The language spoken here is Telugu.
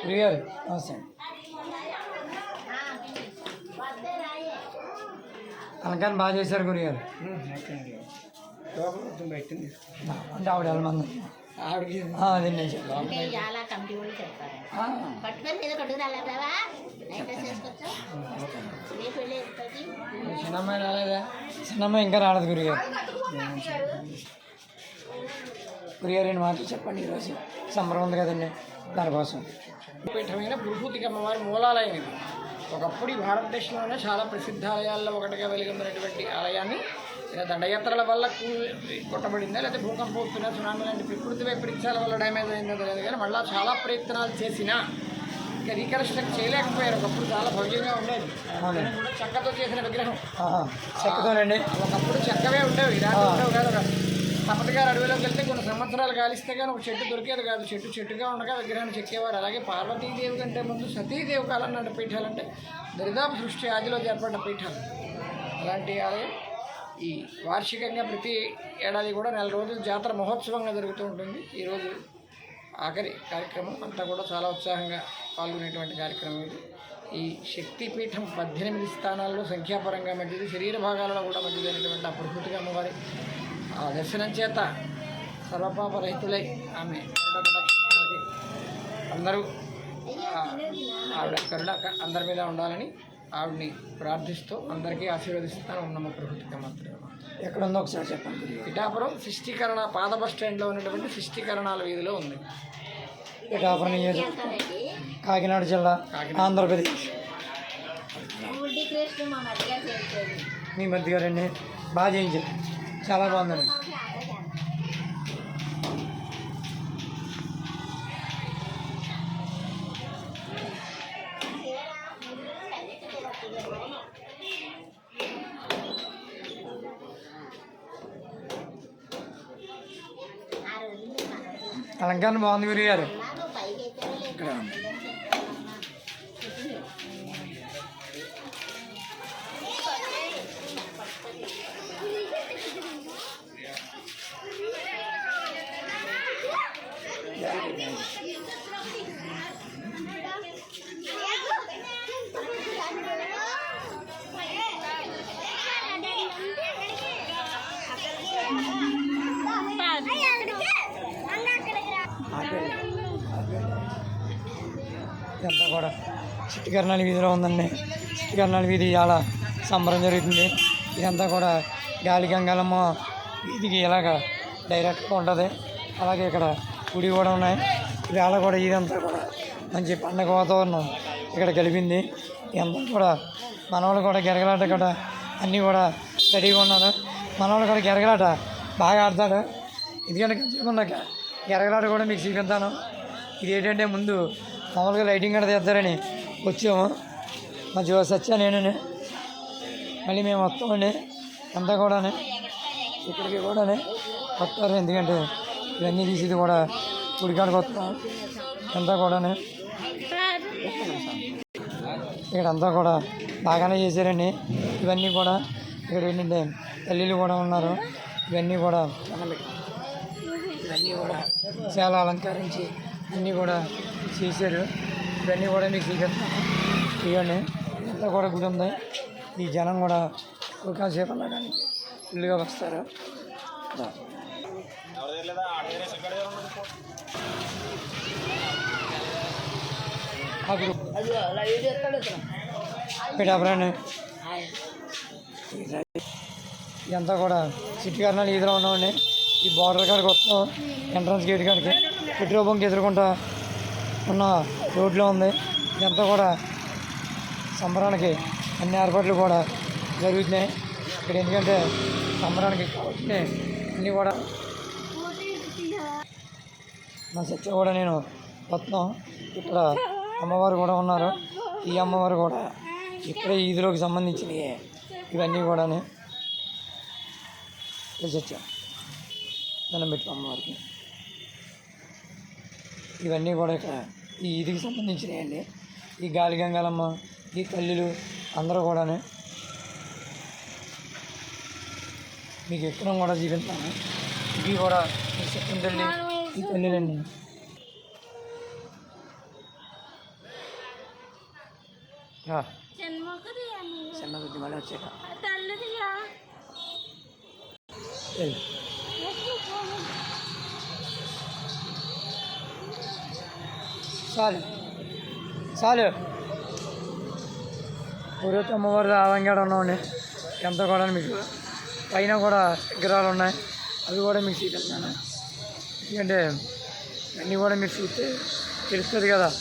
గురుగారు నమస్తే. అలంకారం బాగా చేశారు గురుగారు అంటే ఆవిడ ఆవిడకి అది నేను పట్టుకొని మీద ఎక్కడికి చిన్నమ్మాయి రాలేదా? చిన్నమ్మ ఇంకా రాలేదు గురుగారు రెండు మాటలు చెప్పండి ఈరోజు. సంబరం ఉంది కదండి. దానికోసం పీఠమైన భూభూతికి అమ్మవారి మూలాలయం ఇది. ఒకప్పుడు ఈ భారతదేశంలోనే చాలా ప్రసిద్ధ ఆలయాల్లో ఒకటిగా వెలుగొందినటువంటి ఆలయాన్ని దండయాత్రల వల్ల కొట్టబడిందా లేకపోతే భూకంపం వచ్చినా సునామీ లాంటి ప్రకృతి వైపరీత్యాల వల్ల డ్యామేజ్ అయిందో తెలియదు కానీ మళ్ళీ చాలా ప్రయత్నాలు చేసినా ఇంకా రీకన్స్ట్రక్ట్ చేయలేకపోయారు. ఒకప్పుడు చాలా భవ్యంగా ఉండేది. కూడా చెక్కతో చేసిన విగ్రహం. చెక్కతోనండి. ఒకప్పుడు చెక్కవే ఉండేవి. ఇలాంటి ఉండేవి కాదు. కదా గారు అడవిలోకి వెళ్తే కొన్ని సంవత్సరాలు కాలిస్తే కానీ ఒక చెట్టు దొరికేది కాదు. చెట్టు చెట్టుగా ఉండగా విగ్రహాన్ని చెక్కేవారు. అలాగే పార్వతీదేవి కంటే ముందు సతీదేవి కాలం నాటి పీఠాలు అంటే దరిదాపు సృష్టి ఆదిలో ఏర్పడిన పీఠాలు. అలాంటి ఆలయం ఈ వార్షికంగా ప్రతి ఏడాది కూడా నెల రోజులు జాతర మహోత్సవంగా జరుగుతూ ఉంటుంది. ఈరోజు ఆఖరి కార్యక్రమం. అంతా కూడా చాలా ఉత్సాహంగా పాల్గొనేటువంటి కార్యక్రమం ఇది. ఈ శక్తిపీఠం పద్దెనిమిది స్థానాల్లో సంఖ్యాపరంగా మంచిది శరీర భాగాలలో కూడా మంచిది అనేటువంటి ఆ ప్రకృతిగా అమ్మవారి ఆ దర్శనం చేత సర్వపాప రహితులై ఆమె అందరూ ఆ, ఆవిడ కరుణ అందరి మీద ఉండాలని ఆవిడని ప్రార్థిస్తూ అందరికీ ఆశీర్వదిస్తాను ఉన్నమ ప్రకృతిగా మాత్రమే. ఎక్కడ ఉందో ఒకసారి చెప్పండి. గురుగారు పిఠాపురం శిష్టీకరణ పాద బస్ స్టాండ్లో ఉన్నటువంటి శిష్టీకరణాల వీధిలో ఉంది. పిఠాపురం నియోజకవర్గం కాకినాడ జిల్లా ఆంధ్రప్రదేశ్. మీ మధ్య గారండి బాగా చేయించారు. చాలా బాగుందండి. అలంకరణ బాగుంది గురి గారు ఇక్కడ ఉంది. ఇదంతా కూడా చిట్టికర్ణాల వీధిలో ఉందండి. చిట్టికర్ణాల వీధి చాలా సంబరం జరుగుతుంది. ఇదంతా కూడా గాలి గంగాలమ్మ వీధికి ఇలాగ డైరెక్ట్గా ఉంటుంది. అలాగే ఇక్కడ గుడి కూడా ఉన్నాయి. ఇవాళ కూడా ఇదంతా కూడా మంచి పండగ వాతావరణం ఇక్కడ కలిపింది ఇదంతా కూడా మనవాళ్ళు కూడా గెరగలాట కూడా అన్నీ కూడా రెడీగా ఉన్నారు. మనవాళ్ళు కూడా గెరగలాట బాగా ఆడతాడు ఎందుకంటే కొంచెం ఉన్నాక గెరగలాట కూడా మీకు చూపిస్తాను. ఇది ఏంటంటే ముందు మామూలుగా లైటింగ్ కూడా తీస్తారని వచ్చాము. మా జో సత్య నేను మళ్ళీ మేము వస్తామండి. అంతా కూడా ఇక్కడికి కూడా వస్తారు. ఎందుకంటే ఇవన్నీ తీసేది కూడా గుడికాడికి వస్తాం. అంతా కూడా ఇక్కడ అంతా కూడా బాగానే చేశారండి. ఇవన్నీ కూడా ఇక్కడ ఏంటంటే తల్లిలు కూడా ఉన్నారు. ఇవన్నీ కూడా ఇవన్నీ కూడా చాలా అలంకరించి అన్నీ కూడా చేశారు. ఇవన్నీ కూడా మీకు చూపిస్తాను ఇవన్నీ ఇంత కూడా గుడి ఉంది. ఈ జనం కూడా కాసేపు కానీ ఫుల్గా వస్తారు. దా. ఇదంతా కూడా సిటీ కర్నాలు ఈదిలో ఉన్నామండి ఈ బార్డర్ కాడికి వస్తాం ఎంట్రన్స్ గేట్ కాడికి. పెట్రోల్ ఎదుర్కొంటా ఉన్న రోడ్లో ఉంది. ఇదంతా కూడా సంబరానికి అన్ని ఏర్పాట్లు కూడా జరుగుతున్నాయి. ఇక్కడ ఎందుకంటే సంబరానికి కావాల్సిన అన్నీ కూడా మా చర్చ కూడా నేను వస్తున్నాం. ఇక్కడ అమ్మవారు కూడా ఉన్నారు. ఈ అమ్మవారు కూడా ఇక్కడే ఈదిలోకి సంబంధించినవి. ఇవన్నీ కూడా చర్చ దండం పెట్టుకో అమ్మవారికి. ఇవన్నీ కూడా ఇక్కడ ఈ ఈదికి సంబంధించినవి అండి ఈ గాలి గంగాలమ్మ ఈ తల్లులు అందరూ కూడా మీకు ఎక్కడ కూడా చూపిస్తాను. ఇవి కూడా ఈ చికెన్ తల్లి ఈ తల్లిలండి. రా, చిన్న బుద్ధి మళ్ళీ వచ్చాక చాలు. చాలు. ఊరైతే అమ్మవారి ఆవంగాడ ఉన్నామండి. ఎంత కూడా మీకు. పైన కూడా విగ్రహాలు ఉన్నాయి. అవి కూడా మీకు చూపిస్తాను. ఎందుకంటే అన్నీ కూడా మీరు చూస్తే తెలుస్తుంది కదా.